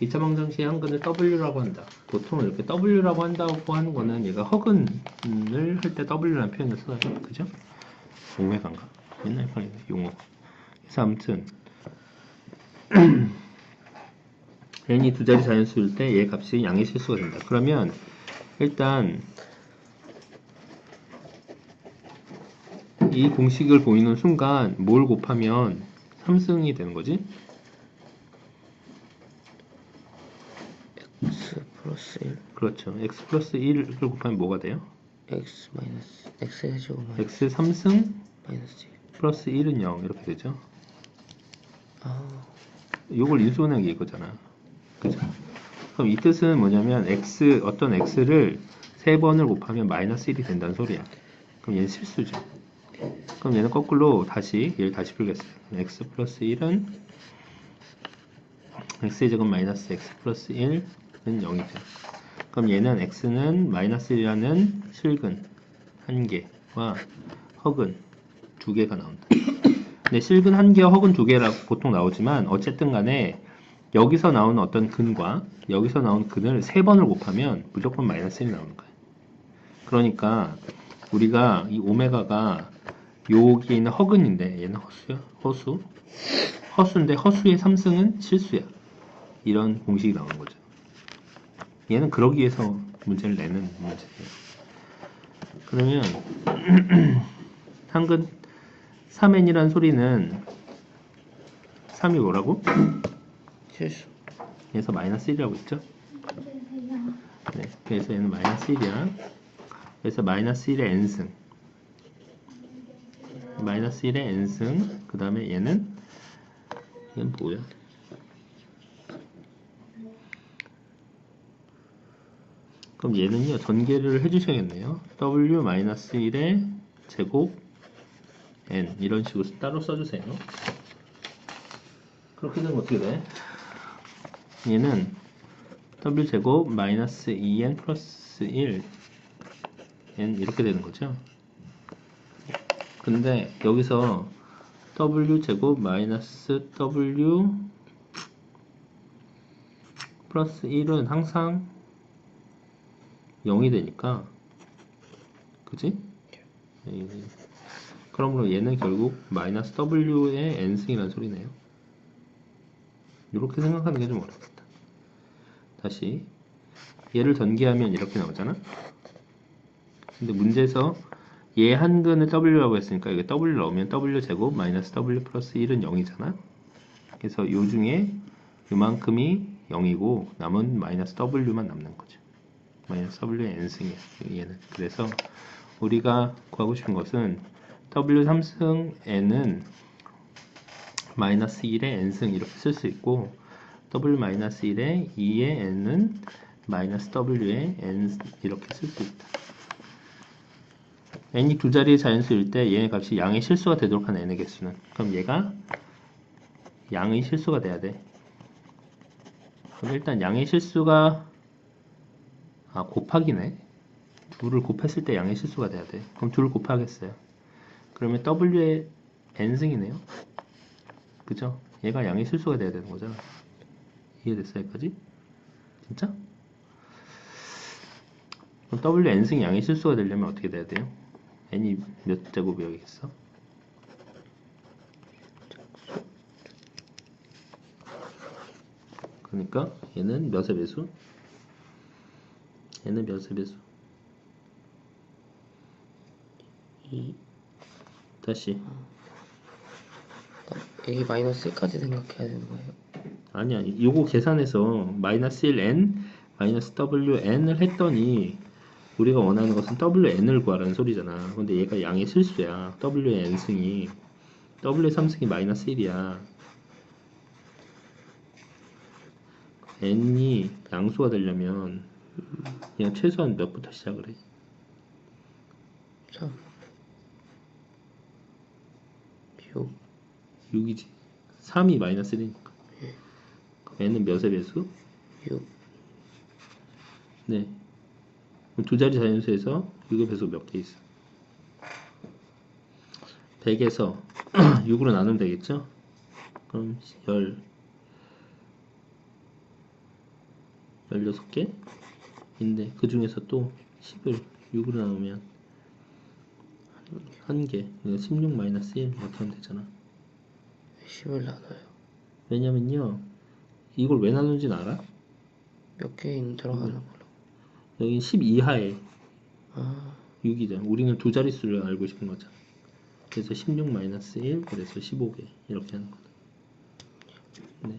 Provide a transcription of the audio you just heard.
2차 방정식의 한 근을 W라고 한다. 보통 이렇게 W라고 한다고 하는 거는 얘가 허근을 할 때 W라는 표현을 써요. 그죠? 오메가인가? 옛날 거 용어. 그래서 아무튼 n이 두 자리 자연수일 때 얘 값이 양의 실수가 된다. 그러면 일단 이 공식을 보이는 순간 뭘 곱하면 3승이 되는 거지? x 플러스 1 그렇죠. x 플러스 1을 곱하면 뭐가 돼요? x 마이너스 x 마이너스 x 3승 마이너스 1 플러스 1은 0 이렇게 되죠. 아 이걸 인수분해하기 이거잖아. 그죠? 그럼 이 뜻은 뭐냐면 x 어떤 x를 세 번을 곱하면 마이너스 1이 된다는 소리야. 그럼 얘는 실수죠. 그럼 얘는 거꾸로 다시 얘를 다시 풀겠어요. x 플러스 1은 x의 제곱 마이너스 x 플러스 1 은 0이죠. 그럼 얘는 x는 마이너스 1이라는 실근 한 개와 허근 두 개가 나온다. 근데 실근 한 개와 허근 두 개라고 보통 나오지만 어쨌든 간에 여기서 나오는 어떤 근과 여기서 나온 근을 세 번을 곱하면 무조건 마이너스 1이 나오는 거예요. 그러니까 우리가 이 오메가가 여기에 있는 허근인데 얘는 허수야? 허수? 허수인데 허수의 3승은 실수야. 이런 공식이 나오는 거죠. 얘는 그러기 위해서 문제를 내는 문제예요. 그러면 한근 3n이란 소리는 3이 뭐라고? 실수 그래서 마이너스 1이라고 했죠? 네, 그래서 얘는 마이너스 1이야. 그래서 마이너스 1의 n승. 마이너스 1의 n승. 그 다음에 얘는 얘는 뭐야? 그럼 얘는요 전개를 해주셔야겠네요. w 마이너스 1의 제곱 n 이런 식으로 따로 써주세요. 그렇게 되면 어떻게 돼? 얘는 w 제곱 마이너스 2n 플러스 1 n 이렇게 되는 거죠. 근데 여기서 w 제곱 마이너스 w 플러스 1은 항상 0이 되니까 그지? 예. 그러므로 얘는 결국 마이너스 w의 n승이라는 소리네요. 이렇게 생각하는 게 좀 어렵다. 다시 얘를 전개하면 이렇게 나오잖아. 근데 문제에서 얘 한 근을 w라고 했으니까 이게 w 넣으면 w 제곱 마이너스 w 플러스 1은 0이잖아. 그래서 요 중에 요만큼이 0이고 남은 마이너스 w만 남는 거죠. 마이너스 w의 n승이야. 얘는 그래서 우리가 구하고 싶은 것은 w 3승 n은 마이너스 1의 n승 이렇게 쓸 수 있고 w 마이너스 1의 2의 n은 마이너스 w의 n 이렇게 쓸 수 있다. n이 두 자리의 자연수일 때 얘의 값이 양의 실수가 되도록 하는 n의 개수는 그럼 얘가 양의 실수가 돼야 돼. 그럼 일단 양의 실수가 아 곱하기네. 둘을 곱했을 때 양의 실수가 돼야 돼. 그럼 둘을 곱하겠어요. 그러면 w의 n승이네요. 그죠? 얘가 양의 실수가 돼야 되는 거잖아. 이해됐어 여기까지? 진짜? 그럼 W n승이 양의 실수가 되려면 어떻게 돼야 돼요? n이 몇 제곱이어야겠어? 그러니까 얘는 몇의 배수? 얘는 몇의 배수? 2 다시. 여기 마이너스 1까지 생각해야 되는 거예요? 아니야 요거 계산해서 마이너스 1n 마이너스 wn을 했더니 우리가 원하는 것은 wn을 구하라는 소리잖아. 근데 얘가 양의 실수야. W의 n승이. W의 3승이 마이너스 1이야. N이 양수가 되려면 그냥 최소한 몇부터 시작을 해 3 6 6이지. 3이 마이너스 1이니까. 그럼 n은 몇의 배수? 6 네. 두 자리 자연수에서 6의 배수 몇 개 있어? 100에서 6으로 나누면 되겠죠? 그럼 10, 16개 인데 그 중에서 또 10을 6으로 나누면 한개 16 마이너스 1 이렇게 하면 되잖아 10을 나눠요. 왜냐면요 이걸 왜 나누는지는 알아? 몇 개인 들어가는 거라고. 여기 10 이하에 아, 6이잖아 우리는 두 자릿수를 알고 싶은 거잖아 그래서 16 마이너스 1 그래서 15개 이렇게 하는 거다 네.